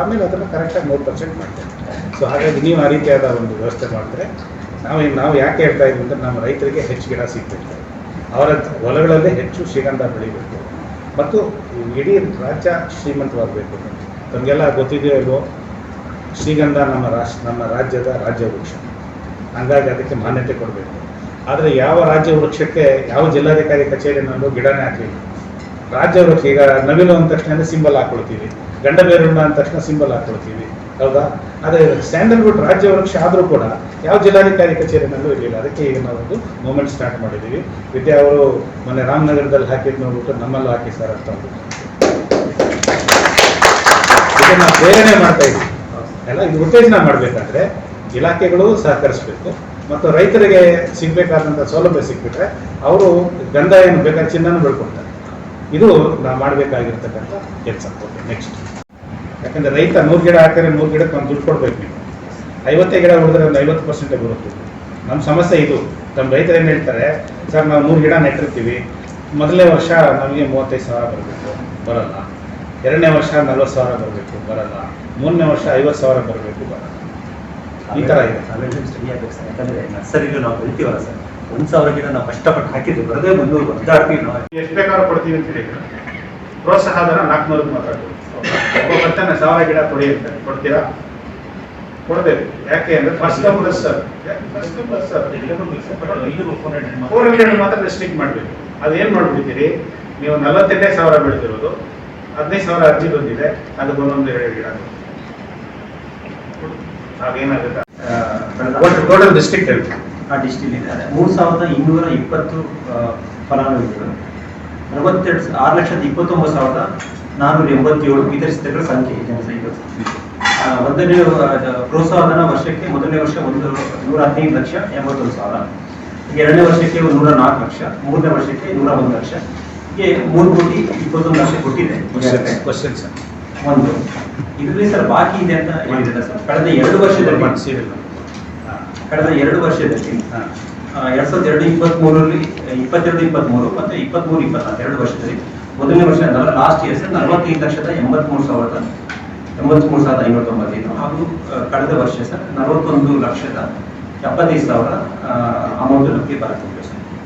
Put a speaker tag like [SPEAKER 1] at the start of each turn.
[SPEAKER 1] ಆಮೇಲೆ ಅದನ್ನು ಕರೆಕ್ಟಾಗಿ ಮೂರು ಪರ್ಸೆಂಟ್ ಮಾಡ್ತೇವೆ. ಸೊ ಹಾಗಾಗಿ ನೀವು ಆ ರೀತಿಯಾದ ಒಂದು ವ್ಯವಸ್ಥೆ ಮಾಡಿದ್ರೆ ನಾವು ನಾವು ಯಾಕೆ ಹೇಳ್ತಾ ಇದ್ದೀವಿ ಅಂದರೆ ನಮ್ಮ ರೈತರಿಗೆ ಹೆಚ್ಚು ಗಿಡ ಸಿಗಬೇಕು. ಅವರ ಹೊಲಗಳಲ್ಲೇ ಹೆಚ್ಚು ಶ್ರೀಗಂಧ ಬೆಳಿಬೇಕು. ಮತ್ತು ಇಡೀ ರಾಜ್ಯ ಶ್ರೀಮಂತವಾಗಬೇಕು. ನಮಗೆಲ್ಲ ಗೊತ್ತಿದೆಯೋ ಇಲ್ವೋ? ಶ್ರೀಗಂಧ ನಮ್ಮ ರಾಷ್ಟ್ರ ನಮ್ಮ ರಾಜ್ಯದ ರಾಜ್ಯ ವೃಕ್ಷ. ಹಂಗಾಗಿ ಅದಕ್ಕೆ ಮಾನ್ಯತೆ ಕೊಡಬೇಕು. ಆದರೆ ಯಾವ ರಾಜ್ಯ ವೃಕ್ಷಕ್ಕೆ ಯಾವ ಜಿಲ್ಲಾಧಿಕಾರಿ ಕಚೇರಿನಲ್ಲೂ ಗಿಡನೇ ಹಾಕಲಿಲ್ಲ. ರಾಜ್ಯ ವೃಕ್ಷ ಈಗ ನವಿಲು ಅಂದ ತಕ್ಷಣ ಸಿಂಬಲ್ ಹಾಕೊಳ್ತೀವಿ. ಗಂಡ ಬೇರುಂಡ ಅಂದ ತಕ್ಷಣ ಸಿಂಬಲ್ ಹಾಕೊಳ್ತೀವಿ ಹೌದಾ? ಆದರೆ ಸ್ಯಾಂಡಲ್ವುಡ್ ರಾಜ್ಯ ವೃಕ್ಷ ಆದರೂ ಕೂಡ ಯಾವ ಜಿಲ್ಲಾಧಿಕಾರಿ ಕಚೇರಿನಲ್ಲೂ ಇರಲಿಲ್ಲ. ಅದಕ್ಕೆ ಈಗ ನಾವೊಂದು ಮೂಮೆಂಟ್ ಸ್ಟಾರ್ಟ್ ಮಾಡಿದ್ದೀವಿ ವಿದ್ಯಾ ಅವರು ಮೊನ್ನೆ ರಾಮನಗರದಲ್ಲಿ ಹಾಕಿದ್ದು ನೋಡ್ಬಿಟ್ಟು ನಮ್ಮಲ್ಲೂ ಹಾಕಿ ಸರ್ ಅಂತ ಅಂದ್ಬಿಟ್ಟು ಇದನ್ನು ಪ್ರೇರಣೆ ಮಾಡ್ತಾ ಇದ್ದೀವಿ ಎಲ್ಲ ಇದು ಉತ್ತೇಜನ ಮಾಡಬೇಕಾದ್ರೆ ಇಲಾಖೆಗಳು ಸಹಕರಿಸಬೇಕು. ಮತ್ತು ರೈತರಿಗೆ ಸಿಗಬೇಕಾದಂಥ ಸೌಲಭ್ಯ ಸಿಕ್ಬಿಟ್ರೆ ಅವರು ಗಂಧ ಏನು ಬೇಕಾದ ಚಿನ್ನನೂ ಬೆಳ್ಕೊಡ್ತಾರೆ. ಇದು ನಾವು ಮಾಡಬೇಕಾಗಿರ್ತಕ್ಕಂಥ ಕೆಲಸ. ನೆಕ್ಸ್ಟ್ ಯಾಕಂದ್ರೆ ರೈತ ನೂರು ಗಿಡ ಹಾಕಿದ್ರೆ ನೂರು ಗಿಡಕ್ಕೆ ಒಂದು ದುಡ್ಡು ಕೊಡ್ಬೇಕು ನೀವು. ಐವತ್ತೇ ಗಿಡ ಹೊಡೆದ್ರೆ ಒಂದು ಐವತ್ತು ಪರ್ಸೆಂಟೇ ಬರುತ್ತೆ. ನಮ್ಮ ಸಮಸ್ಯೆ ಇದು. ನಮ್ಮ ರೈತರು ಏನು ಹೇಳ್ತಾರೆ ಸರ್ ನಾವು ನೂರು ಗಿಡ ನೆಟ್ಟಿರ್ತೀವಿ. ಮೊದಲನೇ ವರ್ಷ ನಮಗೆ ಮೂವತ್ತೈದು ಸಾವಿರ ಬರಬೇಕು. ಬರಲ್ಲ. ಎರಡನೇ ವರ್ಷ ನಲ್ವತ್ತು ಸಾವಿರ ಬರಬೇಕು. ಬರಲ್ಲ. ಮೂರನೇ ವರ್ಷ ಐವತ್ತು ಸಾವಿರ ಬರಬೇಕು. ಬರಲ್ಲ. ಈ ಥರ ಇದೆ.
[SPEAKER 2] ಯಾಕಂದರೆ ನರ್ಸರಿಗೂ ನಾವು ಬೆಳಿತೀವಲ್ಲ ಸರ್. ಒಂದು ಸಾವಿರ ಗಿಡ ನಾವು ಕಷ್ಟಪಟ್ಟು ಹಾಕಿದ್ವಿ ಬರದೇ ಮುನ್ನೂರು ಒದ್ದಾಡ್ತೀವಿ ನಾವು
[SPEAKER 1] ಎಷ್ಟು ಬೇಕಾದ್ರೂ ಕೊಡ್ತೀವಿ ಅಂತ ಹೇಳಿ ಪ್ರೋತ್ಸಾಹಧನ ನಾಲ್ಕುನೂರಕ್ಕೆ ಮಾತ್ರ ಬರ್ತಾನೆ ಸಾವಿರ ಗಿಡ ಕೊಡಿ ಅಂತ ಕೊಡ್ತೀರಾ? ಕೊಡ್ಬೇಕು. ಯಾಕೆ ಅಂದ್ರೆ first come first serve first come first serve four hundred ಮಾತ್ರ ರೆಸ್ಟ್ರಿಕ್ಟ್ ಮಾಡಬೇಕು. ಅದೇನು ಮಾಡ್ಬಿಡ್ತೀರಿ? ನೀವು ನಲವತ್ತೆಂಟೇ ಸಾವಿರ ಬೆಳೆದಿರೋದು. ಹದಿನೈದು ಸಾವಿರ ಅರ್ಜಿ ಬಂದಿದೆ. ಅದಕ್ಕೆ ಒಂದೊಂದು ಎರಡು ಗಿಡ ಆಗೇನಾಗುತ್ತೆ ಟೋಟಲ್ ಡಿಸ್ಟ್ರಿಕ್ಟ್ ಹೇಳಿ
[SPEAKER 2] ಆ ಡಿಸ್ಟಿಲ್ ಇದೆ ಅದೇ ಮೂರು ಸಾವಿರದ ಇನ್ನೂರ ಇಪ್ಪತ್ತು ಫಲಾನುಭವಿಗಳು. ಅರವತ್ತೆರಡು ಆರು ಲಕ್ಷದ ಇಪ್ಪತ್ತೊಂಬತ್ತು ಸಾವಿರದ ನಾನ್ನೂರ ಎಂಬತ್ತೇಳು ವಿತರಿಸಿದಗಳ ಸಂಖ್ಯೆ ಇದೆ ಒಂದನೇ ಪ್ರೋತ್ಸಾಹಧನ ವರ್ಷಕ್ಕೆ ಮೊದಲನೇ ವರ್ಷ ಒಂದು ನೂರ ಹದಿನೈದು ಲಕ್ಷ ಎಂಬತ್ತೊಂದು ಸಾವಿರ. ಎರಡನೇ ವರ್ಷಕ್ಕೆ ನೂರ ನಾಲ್ಕು ಲಕ್ಷ ಮೂರನೇ ವರ್ಷಕ್ಕೆ ನೂರ ಒಂದು ಲಕ್ಷ. ಹೀಗೆ ಮೂರು ಕೋಟಿ ಇಪ್ಪತ್ತೊಂದು ಲಕ್ಷ ಕೊಟ್ಟಿದೆ ಒಂದು. ಇದರಲ್ಲಿ ಸರ್ ಬಾಕಿ ಇದೆ ಅಂತ ಹೇಳಿದ್ರೆ ಸರ್? ಕಳೆದ ಎರಡು ವರ್ಷದಲ್ಲಿ.
[SPEAKER 1] ಸೀರಿಯಲ್
[SPEAKER 2] ಕಳೆದ ಎರಡು ವರ್ಷದಲ್ಲಿ. ಎರಡ್ ಸಾವಿರದ ಎರಡು ಇಪ್ಪತ್ಮೂರರಲ್ಲಿ ಇಪ್ಪತ್ತೆರಡು ಇಪ್ಪತ್ಮೂರು ಮತ್ತೆ ಇಪ್ಪತ್ಮೂರು ಇಪ್ಪತ್ನಾಲ್ಕು ಎರಡು ವರ್ಷದಲ್ಲಿ ಮೊದಲನೇ ವರ್ಷ ಲಾಸ್ಟ್ ಇಯರ್ಸ್ ನಲವತ್ತೈದು ಲಕ್ಷದ ಎಂಬತ್ಮೂರು ಸಾವಿರದ ಎಂಬತ್ಮೂರು ಸಾವಿರದ ಐನೂರ ಹಾಗೂ ಕಳೆದ ವರ್ಷ ಸರ್ ನಲವತ್ತೊಂದು ಲಕ್ಷದ ಎಪ್ಪತ್ತೈದು ಸಾವಿರ ಅಮೌಂಟ್ ನಮಗೆ ಬರುತ್ತೆ